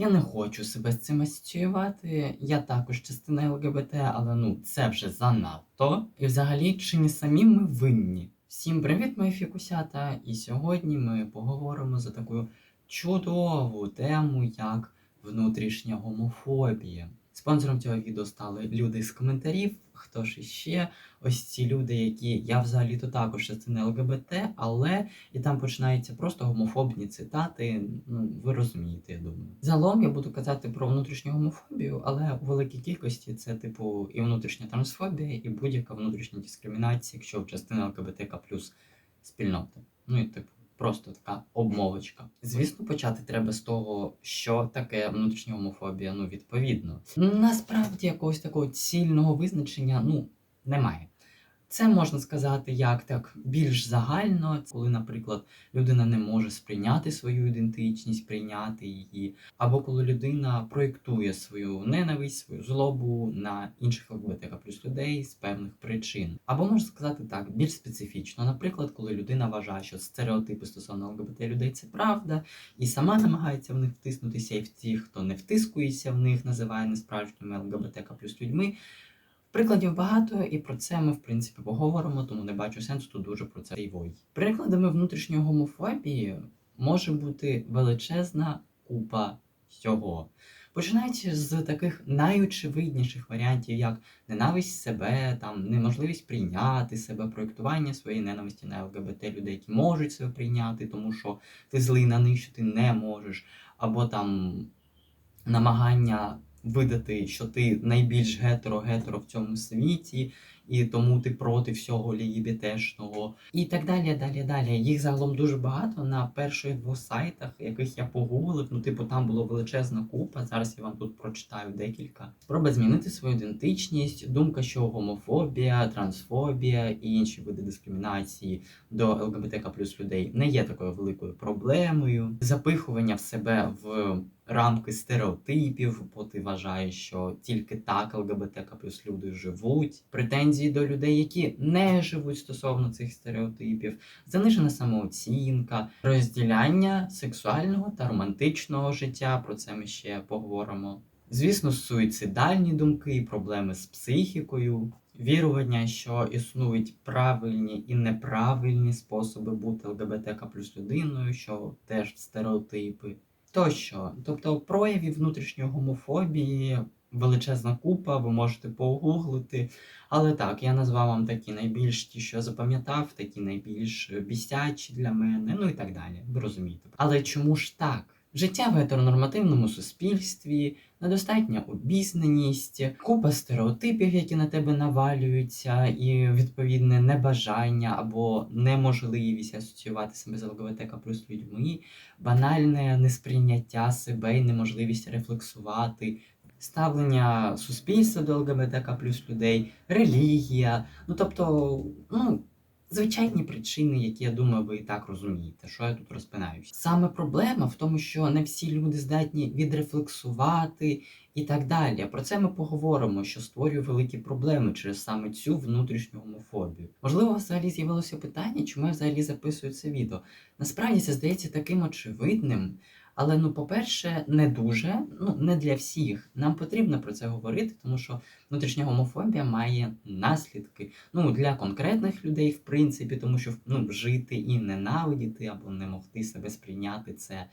Я не хочу себе з цим асоціювати. Я також частина ЛГБТ, але ну це вже занадто. І взагалі, чи не самі ми винні? Всім привіт, мої фікусята! І сьогодні ми поговоримо за таку чудову тему, як внутрішня гомофобія. Спонсором цього відео стали люди з коментарів. Хто ж іще? Ось ці люди, які я взагалі-то також частина ЛГБТ, але і там починаються просто гомофобні цитати. Ну, ви розумієте, я думаю. Загалом я буду казати про внутрішню гомофобію, але у великій кількості це, типу, і внутрішня трансфобія, і будь-яка внутрішня дискримінація, якщо частина ЛГБТК плюс спільноти. Ну і типу. Просто така обмовочка. Звісно, почати треба з того, що таке внутрішня гомофобія. Ну, відповідно. Насправді якогось такого цільного визначення ну немає. Це можна сказати як так більш загально, коли, наприклад, людина не може сприйняти свою ідентичність, прийняти її, або коли людина проєктує свою ненависть, свою злобу на інших ЛГБТК плюс людей з певних причин. Або можна сказати так, більш специфічно, наприклад, коли людина вважає, що стереотипи стосовно ЛГБТ людей це правда, і сама намагається в них втиснутися, і в тих, хто не втискується в них, називає несправжніми ЛГБТК плюс людьми. Прикладів багато, і про це ми в принципі поговоримо, тому не бачу сенсу тут дуже про це вой. Прикладами внутрішньої гомофобії може бути величезна купа всього. Починаючи з таких найочевидніших варіантів, як ненависть себе, там неможливість прийняти себе, проєктування своєї ненависті на ЛГБТ людей, які можуть себе прийняти, тому що ти злий на них, що ти не можеш, або там намагання видати, що ти найбільш гетеро-гетеро в цьому світі, і тому ти проти всього лігібітешного. І так далі, далі, далі. Їх загалом дуже багато на перших двох сайтах, яких я погуглив. Ну, типу, там було величезна купа. Зараз я вам тут прочитаю декілька. Спроба змінити свою ідентичність, думка, що гомофобія, трансфобія і інші види дискримінації до ЛГБТК плюс людей не є такою великою проблемою. Запихування в себе в рамки стереотипів, бо ти вважаєш, що тільки так ЛГБТК плюс люди живуть, претензії до людей, які не живуть стосовно цих стереотипів, занижена самооцінка, розділяння сексуального та романтичного життя. Про це ми ще поговоримо. Звісно, суїцидальні думки, проблеми з психікою, вірування, що існують правильні і неправильні способи бути ЛГБТК плюс людиною, що теж стереотипи. Тощо, тобто проявів внутрішньої гомофобії величезна купа, ви можете погуглити. Але так, я назвав вам такі найбільш ті, що запам'ятав, такі найбільш бісячі для мене, ну і так далі. Ви розумієте. Але чому ж так? Життя в гетеронормативному суспільстві, недостатня обізнаність, купа стереотипів, які на тебе навалюються, і відповідне небажання або неможливість асоціювати себе з ЛГБТК плюс людьми, банальне несприйняття себе і неможливість рефлексувати. Ставлення суспільства до ЛГБТК плюс людей, релігія. Ну тобто, ну звичайні причини, які я думаю, ви і так розумієте, що я тут розпинаюся. Саме проблема в тому, що не всі люди здатні відрефлексувати і так далі. Про це ми поговоримо, що створює великі проблеми через саме цю внутрішню гомофобію. Можливо, взагалі з'явилося питання, чому я взагалі записую це відео. Насправді це здається таким очевидним. Але ну, по-перше, не дуже, ну не для всіх. Нам потрібно про це говорити, тому що внутрішня гомофобія має наслідки. Ну для конкретних людей, в принципі, тому що ну, жити і ненавидіти або не могти себе сприйняти це.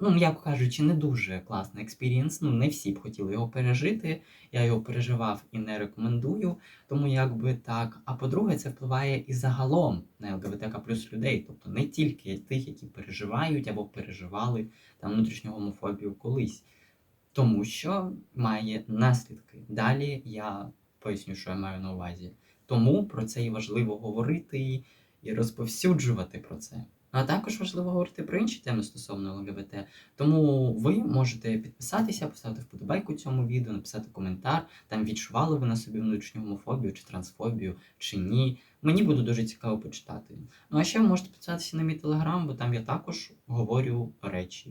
Ну, м'яко кажучи, не дуже класний експірієнс. Ну, не всі б хотіли його пережити. Я його переживав і не рекомендую. Тому якби так. А по-друге, це впливає і загалом на ЛГБТК плюс людей, тобто не тільки тих, які переживають або переживали там внутрішню гомофобію колись, тому що має наслідки. Далі я поясню, що я маю на увазі. Тому про це і важливо говорити і розповсюджувати про це. А також важливо говорити про інші теми стосовно ЛГБТ. Тому ви можете підписатися, поставити вподобайку цьому відео, написати коментар, там відчували ви на собі внутрішню гомофобію чи трансфобію, чи ні. Мені буде дуже цікаво почитати. Ну а ще ви можете підписатися на мій телеграм, бо там я також говорю речі.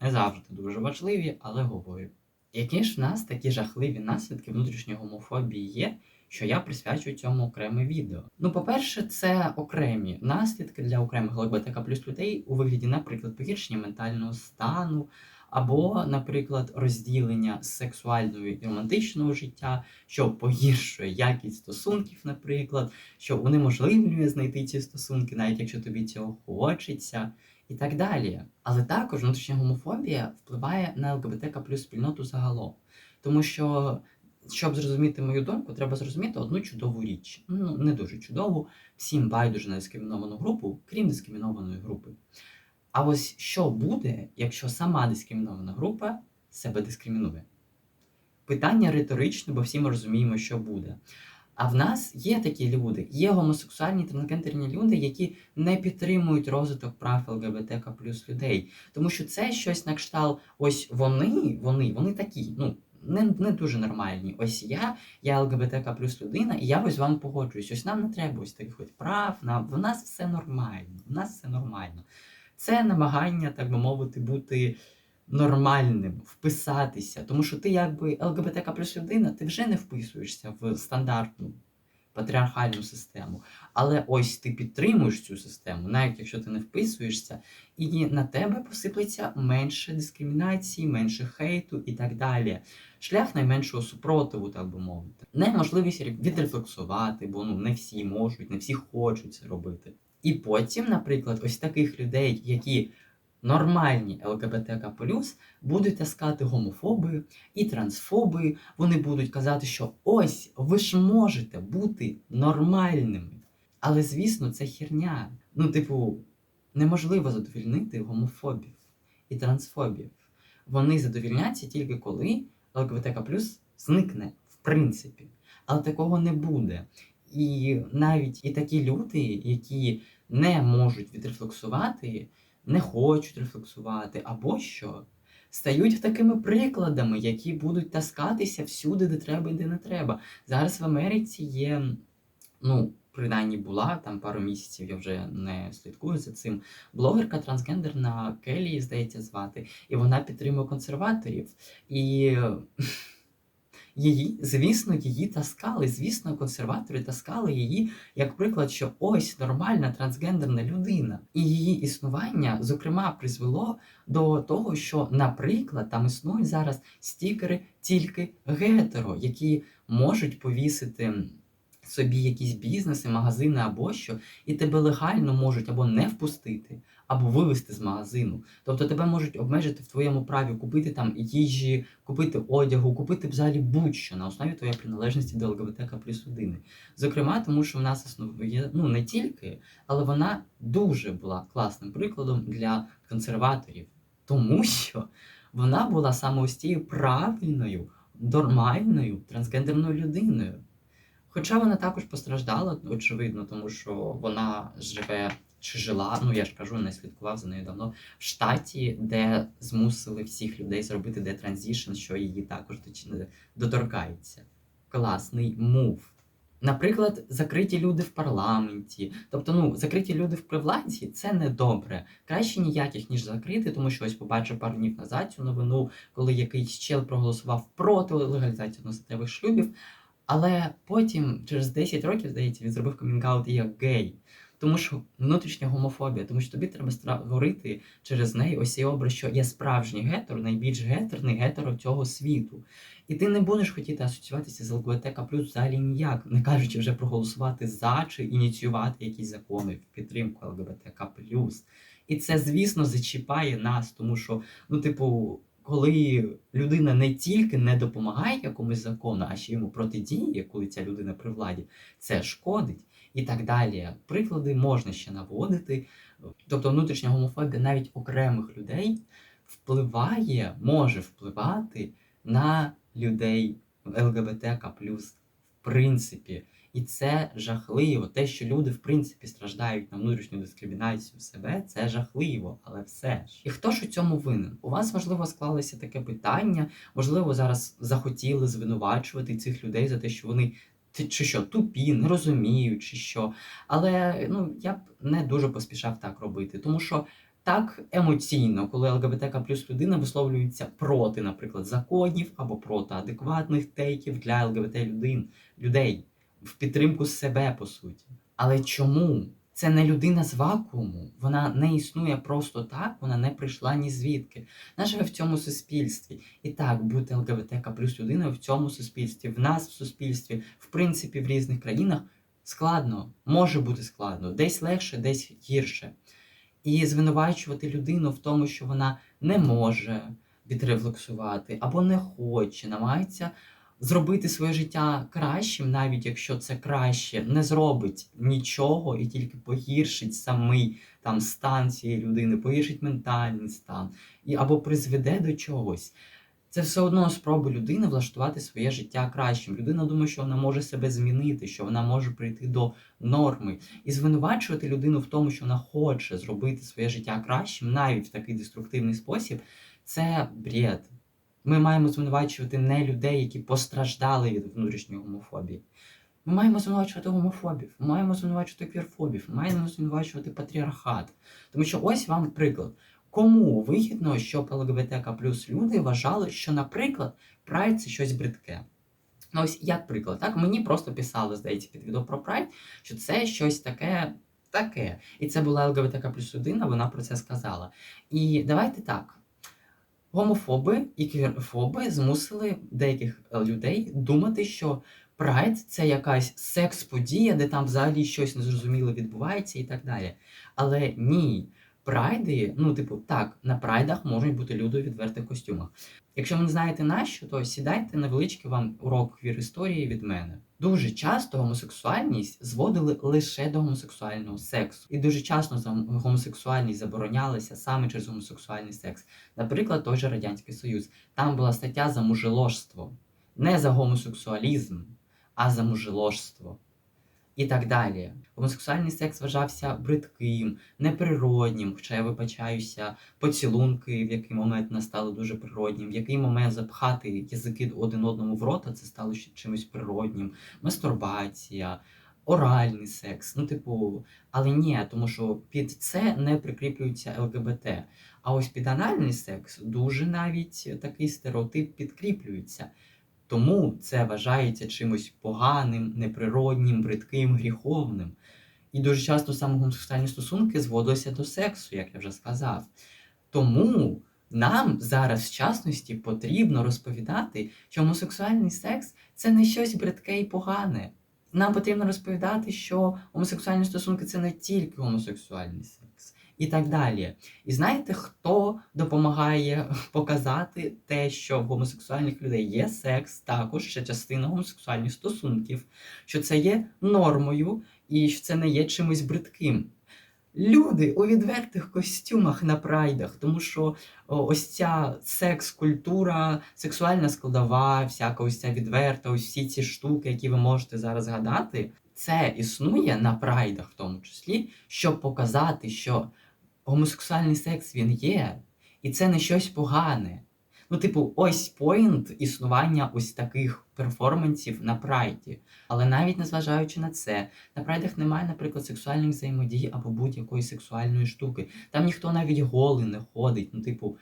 Не завжди дуже важливі, але говорю. Які ж в нас такі жахливі наслідки внутрішньої гомофобії є, що я присвячую цьому окреме відео. Ну, по-перше, це окремі наслідки для окремих ЛГБТК плюс людей у вигляді, наприклад, погіршення ментального стану, або, наприклад, розділення сексуального і романтичного життя, що погіршує якість стосунків, наприклад, що унеможливлює знайти ці стосунки, навіть якщо тобі цього хочеться, і так далі. Але також внутрішня гомофобія впливає на ЛГБТК плюс спільноту загалом. Тому що, щоб зрозуміти мою думку, треба зрозуміти одну чудову річ. Ну, не дуже чудову, всім байдуже на дискриміновану групу, крім дискримінованої групи. А ось що буде, якщо сама дискримінована група себе дискримінує? Питання риторичне, бо всі ми розуміємо, що буде. А в нас є такі люди, є гомосексуальні трансгендерні люди, які не підтримують розвиток прав ЛГБТК плюс людей. Тому що це щось на кшталт, ось вони, вони, вони такі, ну. Не, не дуже нормальні. Ось я, я ЛГБТК плюс людина, і я ось з вами погоджуюсь. Ось нам не треба ось таких от прав. Нам в нас все нормально. В нас все нормально. Це намагання, так би мовити, бути нормальним, вписатися. Тому що ти, якби ЛГБТК плюс людина, ти вже не вписуєшся в стандартну патріархальну систему. Але ось ти підтримуєш цю систему, навіть якщо ти не вписуєшся, і на тебе посиплеться менше дискримінації, менше хейту і так далі. Шлях найменшого супротиву, так би мовити. Неможливість відрефлексувати, бо ну не всі можуть, не всі хочуть це робити. І потім, наприклад, ось таких людей, які нормальні ЛГБТК будуть таскати гомофоби і трансфоби. Вони будуть казати, що ось ви ж можете бути нормальними. Але звісно, це херня. Ну, типу, неможливо задовільнити гомофобів і трансфобів. Вони задовільняться тільки коли ЛГБТК зникне, в принципі. Але такого не буде. І навіть і такі люди, які не можуть відрефлексувати, не хочуть рефлексувати, або що, стають такими прикладами, які будуть таскатися всюди, де треба і де не треба. Зараз в Америці є, ну, принаймні була там пару місяців, я вже не слідкую за цим. Блогерка трансгендерна Келі, здається, звати, і вона підтримує консерваторів. І її, звісно, її таскали. Звісно, консерватори таскали її як приклад, що ось нормальна трансгендерна людина, і її існування, зокрема, призвело до того, що, наприклад, там існують зараз стікери тільки гетеро, які можуть повісити. Собі якісь бізнеси, магазини або що, і тебе легально можуть або не впустити, або вивезти з магазину. Тобто тебе можуть обмежити в твоєму праві купити там їжі, купити одягу, купити взагалі будь-що на основі твоєї приналежності до ЛГБТК плюс людини. Зокрема, тому що в нас існує ну не тільки, але вона дуже була класним прикладом для консерваторів, тому що вона була саме ось тією правильною, нормальною трансгендерною людиною. Хоча вона також постраждала, очевидно, тому що вона живе чи жила, ну я ж кажу, не слідкував за нею давно, в штаті, де змусили всіх людей зробити детранзішн, що її також доторкається. Класний мув. Наприклад, закриті люди в парламенті. Тобто, ну, закриті люди в привладі це не добре. Краще ніяких, ніж закрити, тому що ось побачив пару днів назад цю новину, коли якийсь чел проголосував проти легалізації одностатевих шлюбів. Але потім, через 10 років, здається, він зробив комінг-аут як гей. Тому що внутрішня гомофобія, тому що тобі треба створити через неї ось цей образ, що є справжній гетер, найбільш гетерний гетеро цього світу. І ти не будеш хотіти асоціюватися з ЛГБТК плюс взагалі ніяк, не кажучи вже проголосувати за чи ініціювати якісь закони в підтримку ЛГБТК І це, звісно, зачіпає нас, тому що, ну, типу, коли людина не тільки не допомагає якомусь закону, а ще йому протидіє, коли ця людина при владі, це шкодить і так далі. Приклади можна ще наводити. Тобто внутрішня гомофобія навіть окремих людей впливає, може впливати на людей ЛГБТК в принципі. І це жахливо. Те, що люди в принципі страждають на внутрішню дискримінацію себе, це жахливо, але все ж. І хто ж у цьому винен? У вас можливо склалося таке питання, можливо, зараз захотіли звинувачувати цих людей за те, що вони чи що тупі, не розуміють, чи що. Але ну я б не дуже поспішав так робити, тому що. Так емоційно, коли ЛГБТК плюс людина висловлюється проти, наприклад, законів або проти адекватних тейків для ЛГБТ людей в підтримку себе, по суті. Але чому Це не людина з вакууму, вона не існує просто так, вона не прийшла ні звідки. Вона живе в цьому суспільстві. І так, бути ЛГБТК плюс людиною в цьому суспільстві, в нас в суспільстві, в принципі, в різних країнах складно, може бути складно, десь легше, десь гірше. І звинувачувати людину в тому, що вона не може відрефлексувати або не хоче, намагається зробити своє життя кращим, навіть якщо це краще, не зробить нічого і тільки погіршить самий там стан цієї людини, погіршить ментальний стан і або призведе до чогось. Це все одно спроба людини влаштувати своє життя кращим. Людина думає, що вона може себе змінити, що вона може прийти до норми. І звинувачувати людину в тому, що вона хоче зробити своє життя кращим, навіть в такий деструктивний спосіб, це бред. Ми маємо звинувачувати не людей, які постраждали від внутрішньої гомофобії. Ми маємо звинувачувати гомофобів, ми маємо звинувачувати квірфобів, ми маємо звинувачувати патріархат. Тому що ось вам приклад. Кому вигідно, щоб ЛГБТК плюс люди вважали, що, наприклад, прайд це щось бридке. Ну, ось як приклад, так мені просто писали, здається, під відео про прайд, що це щось таке, таке. І це була ЛГБТК плюс людина, вона про це сказала. І давайте так. Гомофоби і квірфоби змусили деяких е, людей думати, що прайд це якась секс-подія, де там взагалі щось незрозуміле відбувається і так далі. Але ні, прайди, ну, типу, так, на прайдах можуть бути люди у відвертих костюмах. Якщо ви не знаєте нащо, то сідайте невеличкий вам урок квір історії від мене. Дуже часто гомосексуальність зводили лише до гомосексуального сексу, і дуже часто гомосексуальність заборонялася саме через гомосексуальний секс. Наприклад, той же Радянський Союз. Там була стаття за мужеложство, не за гомосексуалізм, а за мужеложство. І так далі. Гомосексуальний секс вважався бридким, неприроднім, хоча я вибачаюся, поцілунки, в який момент настали дуже природнім, в який момент запхати язики один одному в рота, це стало ще чимось природнім, мастурбація, оральний секс. Ну, типу, але ні, тому що під це не прикріплюється ЛГБТ. А ось під анальний секс дуже навіть такий стереотип підкріплюється. Тому це вважається чимось поганим, неприроднім, бридким, гріховним. І дуже часто саме гомосексуальні стосунки зводилися до сексу, як я вже сказав. Тому нам зараз, в частності, потрібно розповідати, що гомосексуальний секс це не щось бридке і погане. Нам потрібно розповідати, що гомосексуальні стосунки це не тільки гомосексуальний секс. І так далі. І знаєте, хто допомагає показати те, що в гомосексуальних людей є секс, також ще частина гомосексуальних стосунків, що це є нормою і що це не є чимось бридким. Люди у відвертих костюмах на прайдах, тому що ось ця секс-культура, сексуальна складова, всяка ось ця відверта, ось всі ці штуки, які ви можете зараз згадати, це існує на прайдах, в тому числі, щоб показати, що гомосексуальний секс він є, і це не щось погане. Ну, типу, ось поінт існування ось таких перформансів на прайді. Але навіть незважаючи на це, на прайдах немає, наприклад, сексуальних взаємодій або будь-якої сексуальної штуки. Там ніхто навіть голий не ходить. Ну, типу,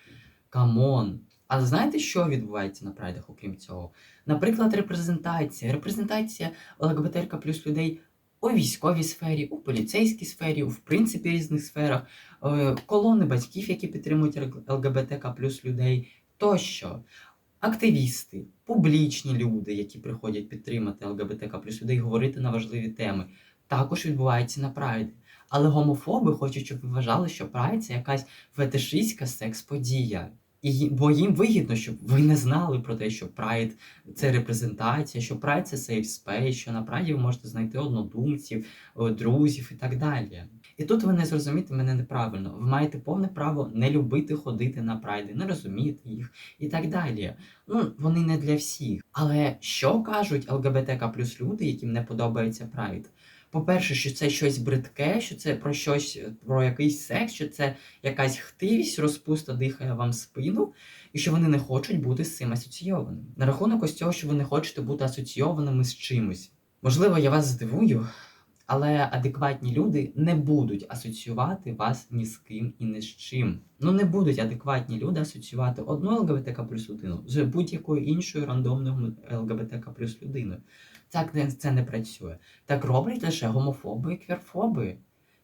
камон. Але знаєте, що відбувається на прайдах, окрім цього? Наприклад, репрезентація. Репрезентація ЛГБТРК плюс людей у військовій сфері, у поліцейській сфері, в принципі різних сферах, е, колони батьків, які підтримують ЛГБТК плюс людей тощо. Активісти, публічні люди, які приходять підтримати ЛГБТК плюс людей, говорити на важливі теми, також відбувається на прайді. Але гомофоби хочуть, щоб ви вважали, що прайд це якась фетишистська секс-подія. І бо їм вигідно, щоб ви не знали про те, що прайд це репрезентація, що прайд це сейф спейс, що на прайді ви можете знайти однодумців, е, друзів і так далі. І тут ви не зрозумієте мене неправильно. Ви маєте повне право не любити ходити на прайди, не розуміти їх і так далі. Ну, вони не для всіх. Але що кажуть ЛГБТК плюс люди, яким не подобається прайд? По-перше, що це щось бридке, що це про щось, про якийсь секс, що це якась хтивість, розпуста дихає вам спину, і що вони не хочуть бути з цим асоційованими. На рахунок ось цього, що ви не хочете бути асоційованими з чимось. Можливо, я вас здивую, але адекватні люди не будуть асоціювати вас ні з ким і ні з чим. Ну не будуть адекватні люди асоціювати одну ЛГБТК плюс людину з будь-якою іншою рандомною ЛГБТК плюс людиною. Так це не працює. Так роблять лише гомофоби і квірфоби.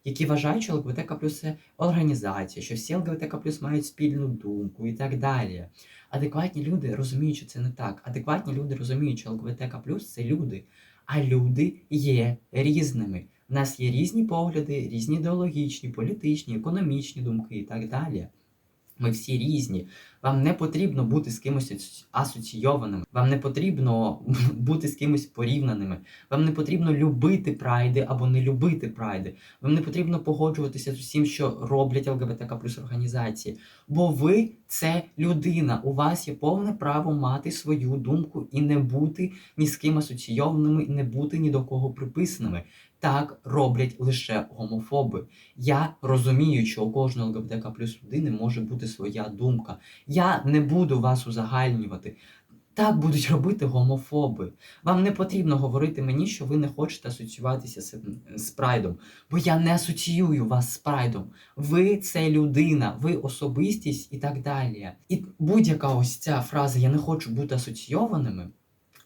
які вважають, що ЛГБТК плюс це організація, що всі ЛГБТК плюс мають спільну думку і так далі. Адекватні люди розуміють, що це не так. Адекватні люди розуміють, що ЛГБТК плюс це люди, а люди є різними. У нас є різні погляди, різні ідеологічні, політичні, економічні думки і так далі. Ми всі різні. Вам не потрібно бути з кимось асоці- асоційованими. Вам не потрібно бути з кимось порівняними. Вам не потрібно любити прайди або не любити прайди. Вам не потрібно погоджуватися з усім, що роблять ЛГБТК плюс організації. Бо ви це людина. У вас є повне право мати свою думку і не бути ні з ким асоційованими, і не бути ні до кого приписаними. Так роблять лише гомофоби. Я розумію, що у кожного ЛГБТК плюс людини може бути своя думка. Я не буду вас узагальнювати. Так будуть робити гомофоби. Вам не потрібно говорити мені, що ви не хочете асоціюватися з, прайдом, бо я не асоціюю вас з прайдом. Ви це людина, ви особистість і так далі. І будь-яка ось ця фраза Я не хочу бути асоційованими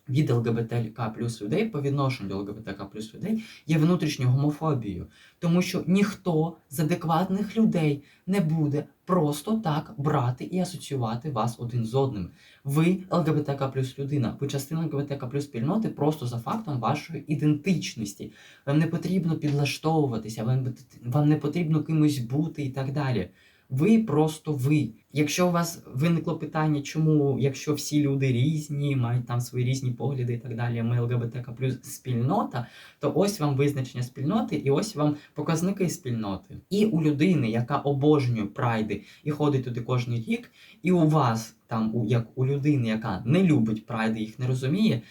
від ЛГБТК плюс людей по відношенню до ЛГБТК плюс людей є внутрішньою гомофобією, тому що ніхто з адекватних людей не буде просто так брати і асоціювати вас один з одним. Ви ЛГБТК плюс людина, ви частина ЛГБТК плюс спільноти просто за фактом вашої ідентичності. Вам не потрібно підлаштовуватися, вам, не потрібно кимось бути і так далі. Ви просто ви. Якщо у вас виникло питання, чому, якщо всі люди різні, мають там свої різні погляди і так далі, ми ЛГБТК плюс спільнота, то ось вам визначення спільноти, і ось вам показники спільноти. І у людини, яка обожнює прайди і ходить туди кожен рік, і у вас, там, у, як у людини, яка не любить прайди, їх не розуміє,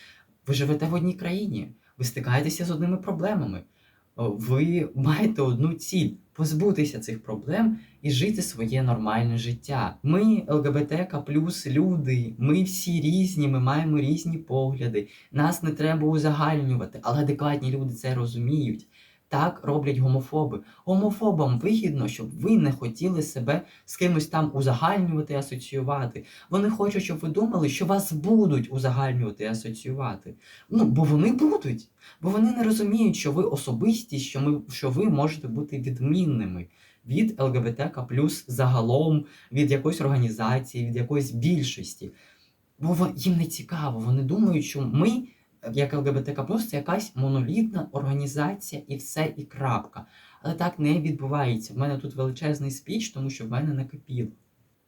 ви живете в одній країні, ви стикаєтеся з одними проблемами. Ви маєте одну ціль позбутися цих проблем і жити своє нормальне життя. Ми ЛГБТК плюс люди, ми всі різні, ми маємо різні погляди. Нас не треба узагальнювати, але адекватні люди це розуміють. Так роблять гомофоби. Гомофобам вигідно, щоб ви не хотіли себе з кимось там узагальнювати, асоціювати. Вони хочуть, щоб ви думали, що вас будуть узагальнювати і асоціювати. Ну, бо вони будуть. Бо вони не розуміють, що ви особистість, що, ми, що ви можете бути відмінними від ЛГБТК плюс загалом, від якоїсь організації, від якоїсь більшості. Бо їм не цікаво, вони думають, що ми, як ЛГБТК це якась монолітна організація і все, і крапка. Але так не відбувається. В мене тут величезний спіч, тому що в мене накипіло.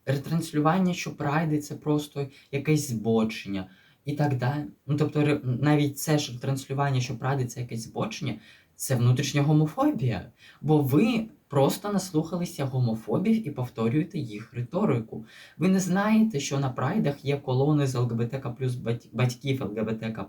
Ретранслювання, що прайди це просто якесь збочення і так далі. Ну тобто, навіть це ж транслювання, що прайди це якесь збочення, це внутрішня гомофобія. Бо ви просто наслухалися гомофобів і повторюєте їх риторику. Ви не знаєте, що на прайдах є колони з ЛГБТК плюс батьків ЛГБТК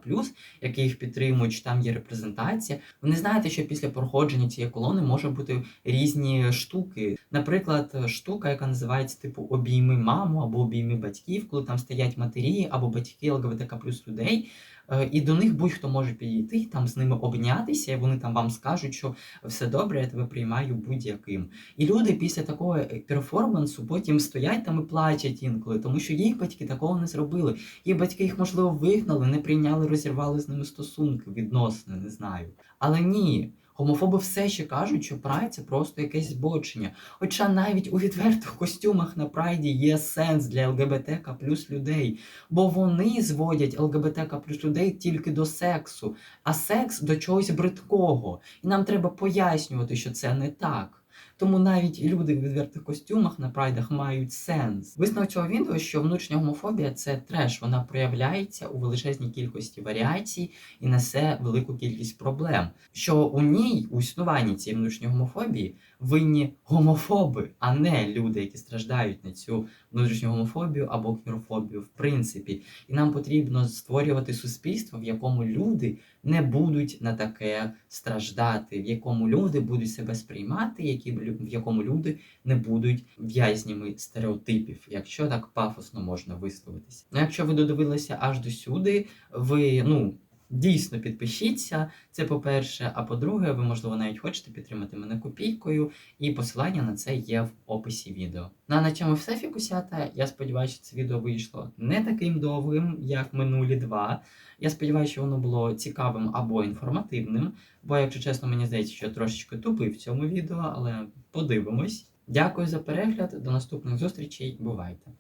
які їх підтримують, що там є репрезентація. Ви не знаєте, що після проходження цієї колони може бути різні штуки. Наприклад, штука, яка називається типу обійми маму або обійми батьків, коли там стоять матері або батьки ЛГБТК плюс людей. Е, І до них будь-хто може підійти, там з ними обнятися, і вони там вам скажуть, що все добре, я тебе приймаю будь-яким. І люди після такого е, перформансу потім стоять там і плачуть інколи, тому що їх батьки такого не зробили. Їх батьки їх, можливо, вигнали, не прийняли, розірвали з ними стосунки, відносини, не знаю. Але ні. Гомофоби все ще кажуть, що прайд це просто якесь збочення. Хоча навіть у відвертих костюмах на прайді є сенс для ЛГБТК плюс людей, бо вони зводять ЛГБТК плюс людей тільки до сексу, а секс до чогось бридкого. І нам треба пояснювати, що це не так. Тому навіть люди в відвертих костюмах на прайдах мають сенс. Висновок цього відео, що внутрішня гомофобія це треш, вона проявляється у величезній кількості варіацій і несе велику кількість проблем. Що у ній, у існуванні цієї внутрішньої гомофобії, винні гомофоби, а не люди, які страждають на цю внутрішню гомофобію або квірофобію, в принципі. І нам потрібно створювати суспільство, в якому люди не будуть на таке страждати, в якому люди будуть себе сприймати, які в якому люди не будуть в'язнями стереотипів, якщо так пафосно можна висловитися. Ну, якщо ви додивилися аж до сюди, ви ну. Дійсно, підпишіться. Це по-перше. А по-друге, ви, можливо, навіть хочете підтримати мене копійкою, і посилання на це є в описі відео. Ну а на цьому все, фікусята. Я сподіваюся, що це відео вийшло не таким довгим, як минулі два. Я сподіваюся, що воно було цікавим або інформативним. Бо, якщо чесно, мені здається, що я трошечки тупий в цьому відео, але подивимось. Дякую за перегляд. До наступних зустрічей. Бувайте!